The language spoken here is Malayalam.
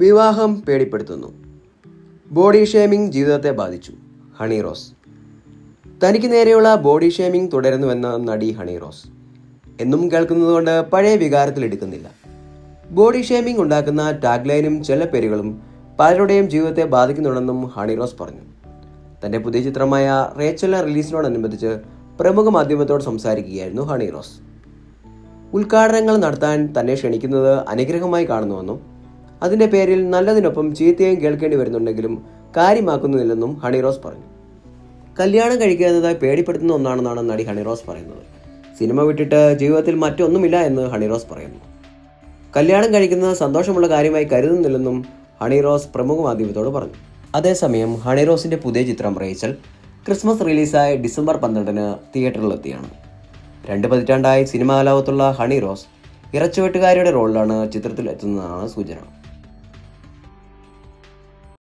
വിവാഹം പേടിപ്പെടുത്തുന്നു. ബോഡി ഷേമിംഗ് ജീവിതത്തെ ബാധിച്ചു. ഹണി റോസ്. തനിക്ക് നേരെയുള്ള ബോഡി ഷേമിംഗ് തുടരുന്നുവെന്ന നടി ഹണി റോസ്. എന്നും കേൾക്കുന്നതുകൊണ്ട് പഴയ വികാരത്തിൽ എടുക്കുന്നില്ല. ബോഡി ഷേമിംഗ് ഉണ്ടാക്കുന്ന ടാഗ്ലൈനും ചില പേരുകളും പലരുടെയും ജീവിതത്തെ ബാധിക്കുന്നുണ്ടെന്നും ഹണി റോസ് പറഞ്ഞു. തന്റെ പുതിയ ചിത്രമായ റേച്ചല റിലീസിനോടനുബന്ധിച്ച് പ്രമുഖ മാധ്യമത്തോട് സംസാരിക്കുകയായിരുന്നു ഹണി റോസ്. ഉദ്ഘാടനങ്ങൾ നടത്താൻ തന്നെ ക്ഷണിക്കുന്നത് അനുഗ്രഹമായി കാണുന്നുവെന്നും അതിന്റെ പേരിൽ നല്ലതിനൊപ്പം ചീത്തയും കേൾക്കേണ്ടി വരുന്നുണ്ടെങ്കിലും കാര്യമാക്കുന്നില്ലെന്നും ഹണിറോസ് പറഞ്ഞു. കല്യാണം കഴിക്കാത്തതായി പേടിപ്പെടുത്തുന്ന ഒന്നാണെന്നാണ് നടി ഹണിറോസ് പറയുന്നത്. സിനിമ വിട്ടിട്ട് ജീവിതത്തിൽ മറ്റൊന്നുമില്ല എന്ന് ഹണിറോസ് പറയുന്നു. കല്യാണം കഴിക്കുന്നത് സന്തോഷമുള്ള കാര്യമായി കരുതുന്നില്ലെന്നും ഹണിറോസ് പ്രമുഖ മാധ്യമത്തോട് പറഞ്ഞു. അതേസമയം ഹണി റോസിന്റെ പുതിയ ചിത്രം റേച്ചൽ ക്രിസ്മസ് റിലീസായ ഡിസംബർ പന്ത്രണ്ടിന് തിയേറ്ററിലെത്തിയാണ്. രണ്ട് പതിറ്റാണ്ടായി സിനിമാ ലോകത്തുള്ള ഹണിറോസ് ഇറച്ചുവെട്ടുകാരിയുടെ റോളിലാണ് ചിത്രത്തിൽ എത്തുന്നതാണ് സൂചന.